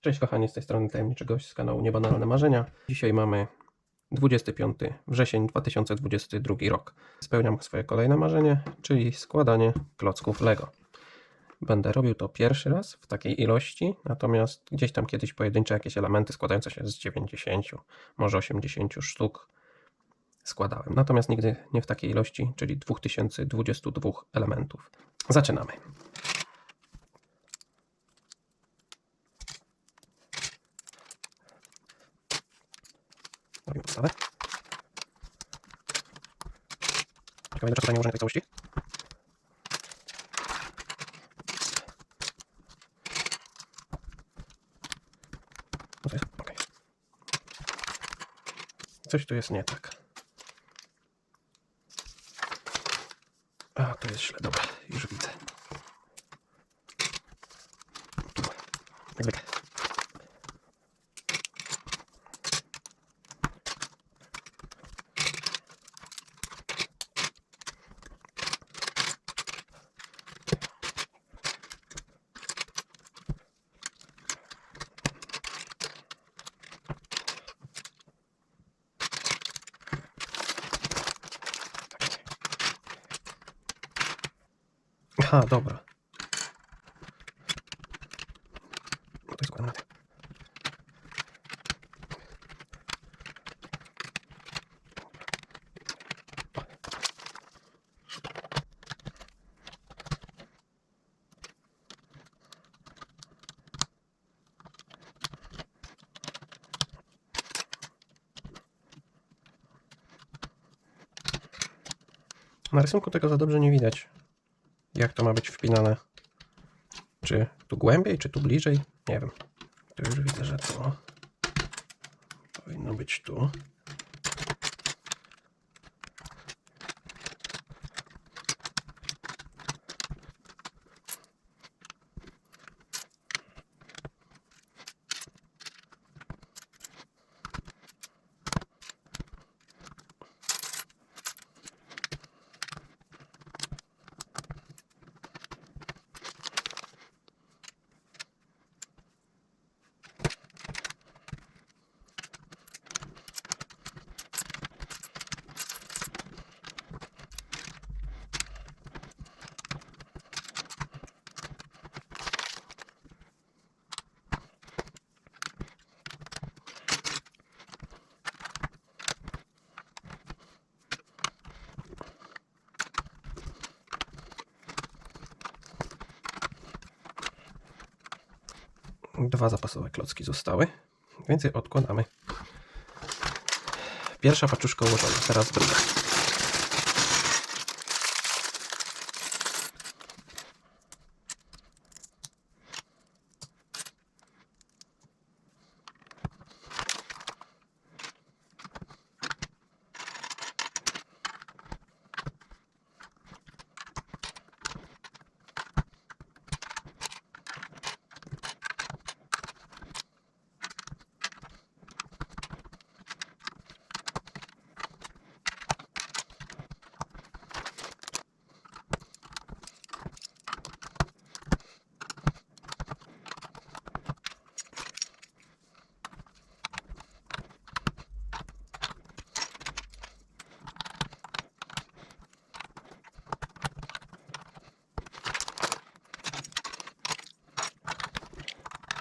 Cześć kochani, z tej strony Tajemniczy Gość z kanału Niebanalne Marzenia. Dzisiaj mamy 25 wrzesień 2022 rok. Spełniam swoje kolejne marzenie, czyli składanie klocków Lego. Będę robił to pierwszy raz w takiej ilości, natomiast gdzieś tam kiedyś pojedyncze jakieś elementy składające się z 90, może 80 sztuk składałem. Natomiast nigdy nie w takiej ilości, czyli 2022 elementów. Zaczynamy. Robimy podstawę. Ciekawe, ile czasu zajmie ułożenie tej całości. Co to jest? Okej. Coś tu jest nie tak. A, to jest źle. Dobra, już widzę. Tu. Jak zwykle. Aha, dobra. To jest układane. Na rysunku tego za dobrze nie widać jak to ma być wpinane. Czy tu głębiej, czy tu bliżej? Nie wiem. Tu już widzę, że to powinno być tu. Dwa zapasowe klocki zostały, więc je odkładamy. Pierwsza paczuszka ułożona, teraz druga.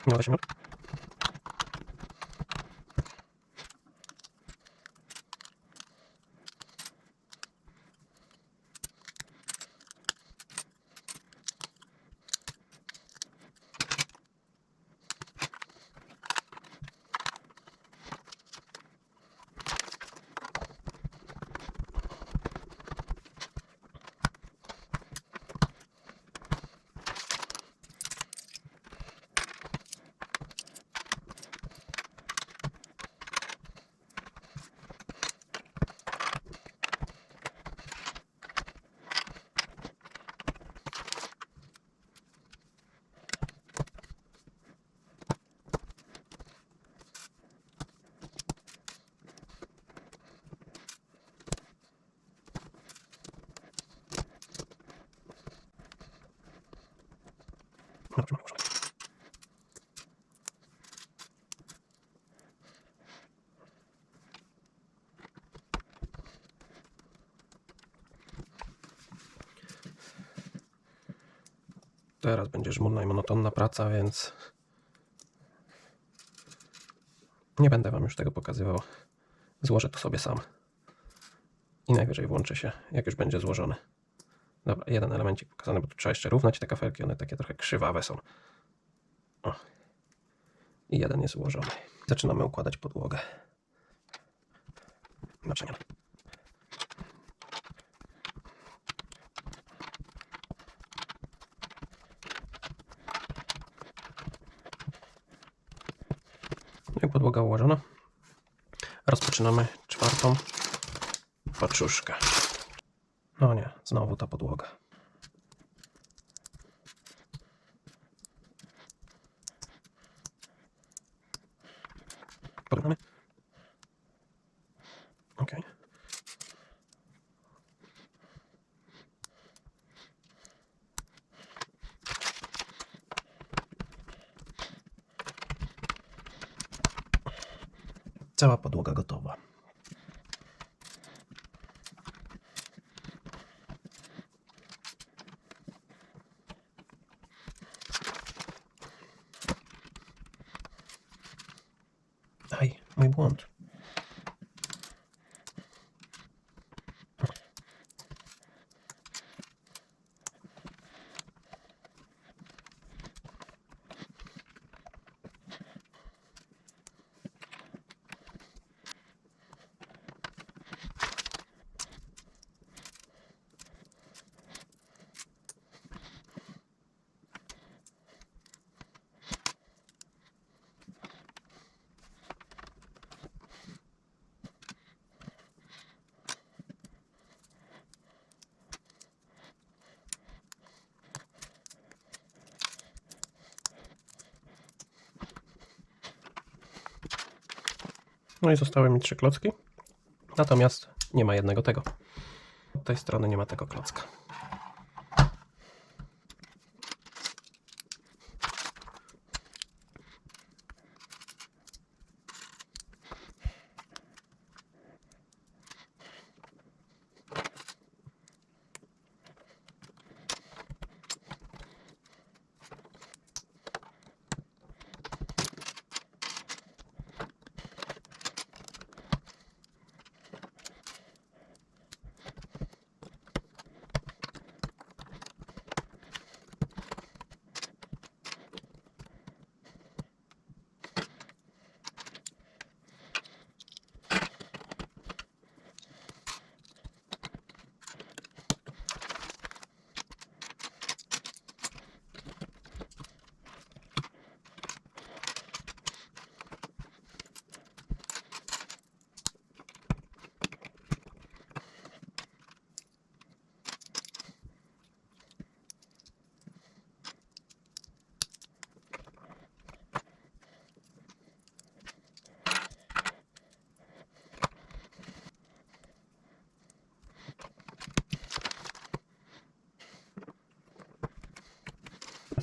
Nie 8 Teraz będzie żmudna i monotonna praca, więc nie będę Wam już tego pokazywał. Złożę to sobie sam. I najwyżej włączę się, jak już będzie złożone. Dobra, jeden elemencik pokazany, bo tu trzeba jeszcze równać te kafelki, one takie trochę krzywawe są. O. I jeden jest ułożony. Zaczynamy układać podłogę. Na podłoga ułożona. Rozpoczynamy czwartą paczuszkę. No nie, znowu ta podłoga. Porównamy. Cała podłoga gotowa. No i zostały mi trzy klocki. Natomiast nie ma jednego tego. Od tej strony nie ma tego klocka.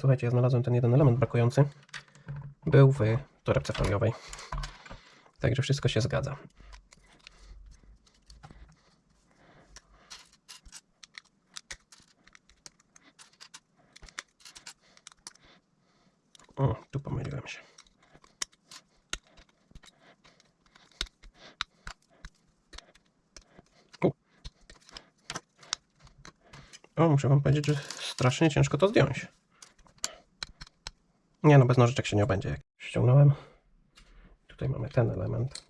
Słuchajcie, ja znalazłem ten jeden element brakujący. Był w torebce foliowej. Także wszystko się zgadza. O, tu pomyliłem się. O, muszę wam powiedzieć, że strasznie ciężko to zdjąć. Nie no, bez nożyczek się nie obędzie. Jak ściągnąłem. Tutaj mamy ten element.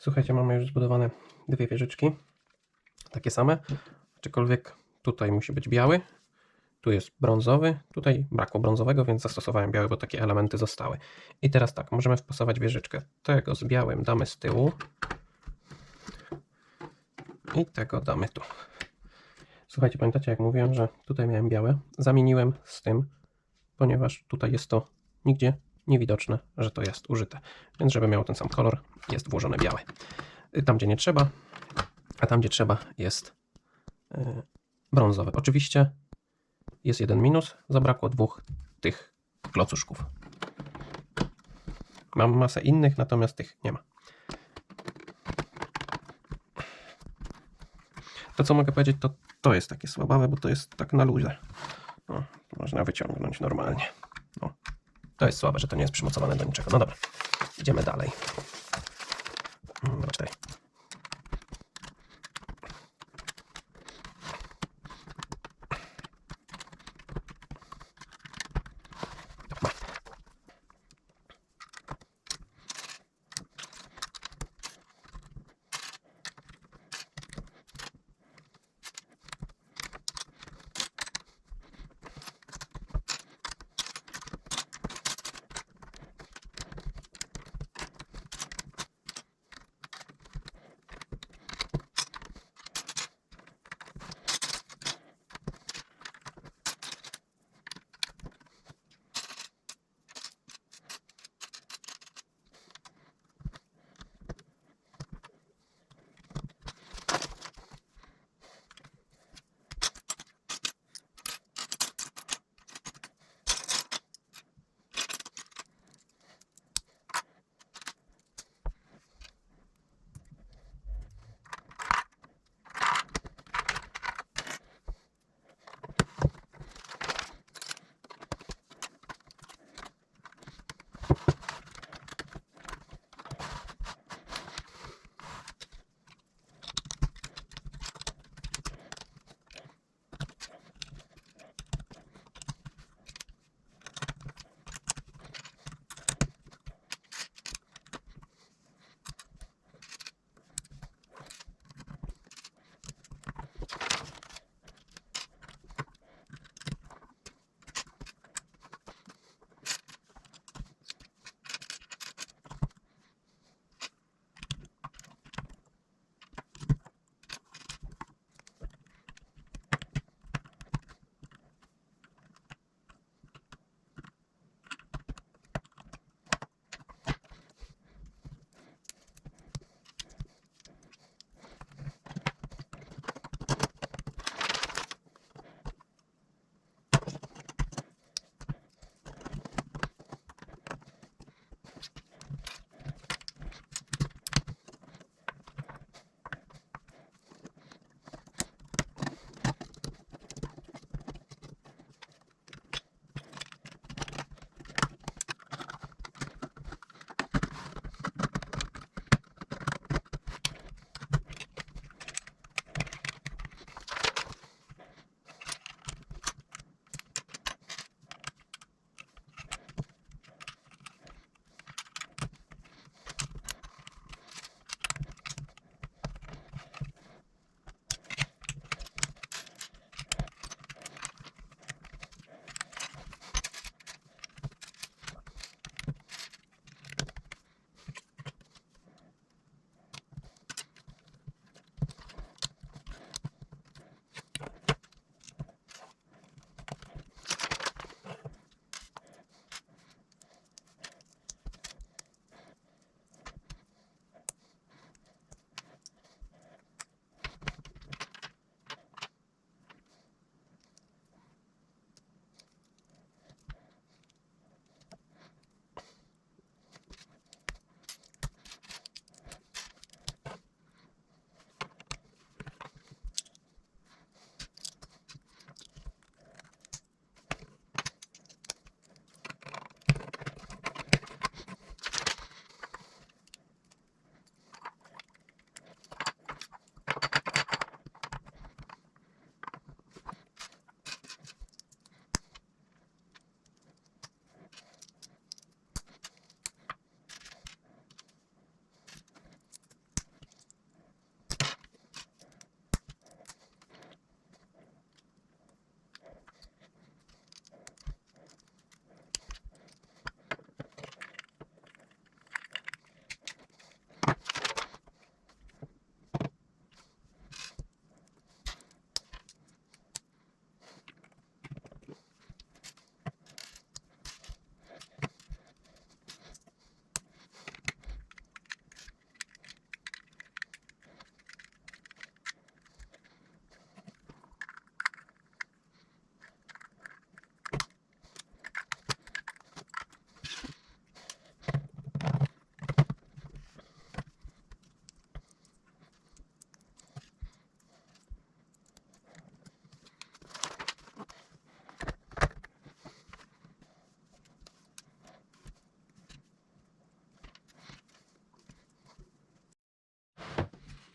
Słuchajcie, mamy już zbudowane dwie wieżyczki. Takie same. Aczkolwiek tutaj musi być biały. Tu jest brązowy. Tutaj brakło brązowego, więc zastosowałem biały, bo takie elementy zostały. I teraz tak, możemy wpasować wieżyczkę. Tego z białym damy z tyłu. I tego damy tu. Słuchajcie, pamiętacie jak mówiłem, że tutaj miałem białe? Zamieniłem z tym, ponieważ tutaj jest to nigdzie niewidoczne, że to jest użyte. Więc żeby miał ten sam kolor, jest włożone białe. Y, Tam, gdzie nie trzeba, a tam, gdzie trzeba, jest y, brązowe. Oczywiście jest jeden minus, zabrakło dwóch tych klocuszków. Mam masę innych, natomiast tych nie ma. To, co mogę powiedzieć, to to jest takie słabawe, bo to jest tak na luzie. No, można wyciągnąć normalnie. To jest słabe, że to nie jest przymocowane do niczego. No dobra, idziemy dalej.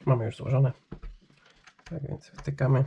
Mamy już złożone. Tak więc wtykamy.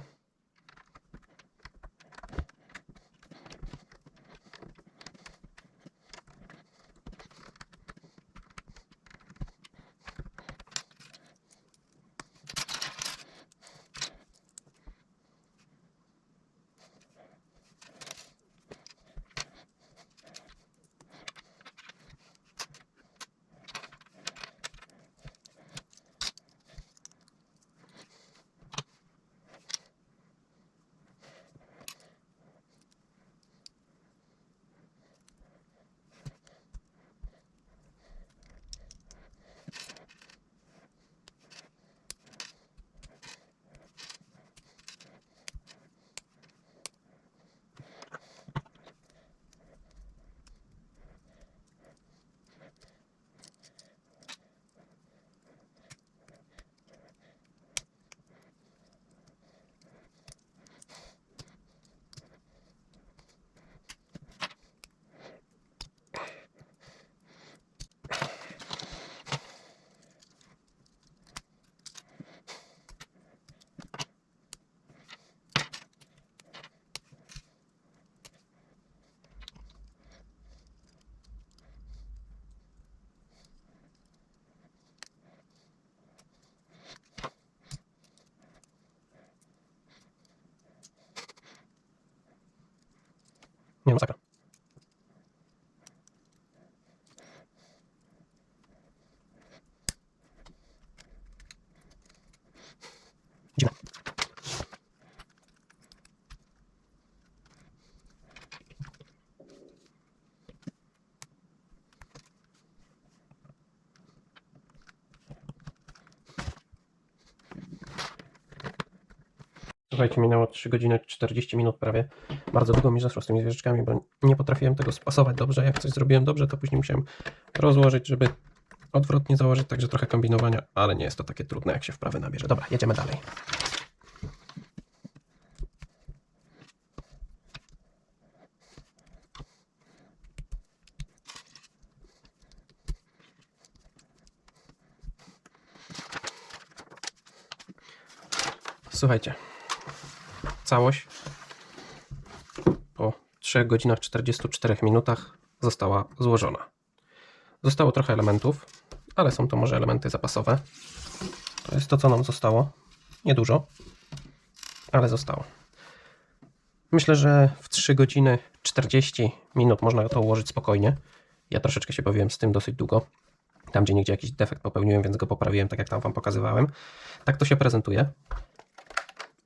Słuchajcie, minęło 3 godziny 40 minut prawie. Bardzo długo mi zeszło z tymi zwierzyczkami, bo nie potrafiłem tego spasować dobrze. Jak coś zrobiłem dobrze, to później musiałem rozłożyć, żeby odwrotnie założyć, także trochę kombinowania, ale nie jest to takie trudne, jak się wprawy nabierze. Dobra, jedziemy dalej. Słuchajcie, całość po 3 godzinach 44 minutach została złożona. Zostało trochę elementów, ale są to może elementy zapasowe. To jest to, co nam zostało. Niedużo, ale zostało. Myślę, że w 3 godziny 40 minut można to ułożyć spokojnie. Ja troszeczkę się bawiłem z tym dosyć długo. Tam, gdzie nigdzie jakiś defekt popełniłem, więc go poprawiłem, tak jak tam Wam pokazywałem. Tak to się prezentuje.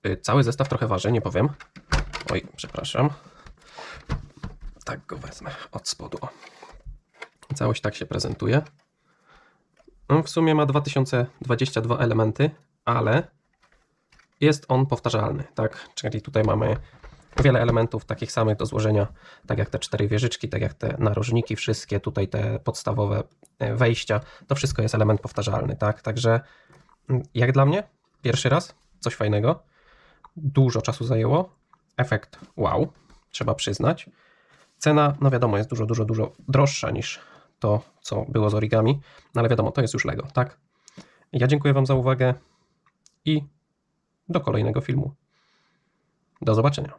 Y, Cały zestaw trochę waży, nie powiem. Oj, przepraszam. Tak go wezmę od spodu. O. Całość tak się prezentuje. No, W sumie ma 2022 elementy, ale jest on powtarzalny, tak? Czyli tutaj mamy wiele elementów takich samych do złożenia, tak jak te cztery wieżyczki, tak jak te narożniki wszystkie, tutaj te podstawowe e, wejścia, to wszystko jest element powtarzalny, tak? Także mm, jak dla mnie, pierwszy raz, coś fajnego, dużo czasu zajęło, efekt wow, trzeba przyznać. Cena, no wiadomo, jest dużo, dużo, dużo droższa niż to, co było z origami, no ale wiadomo, to jest już Lego, tak? Ja dziękuję Wam za uwagę i do kolejnego filmu. Do zobaczenia.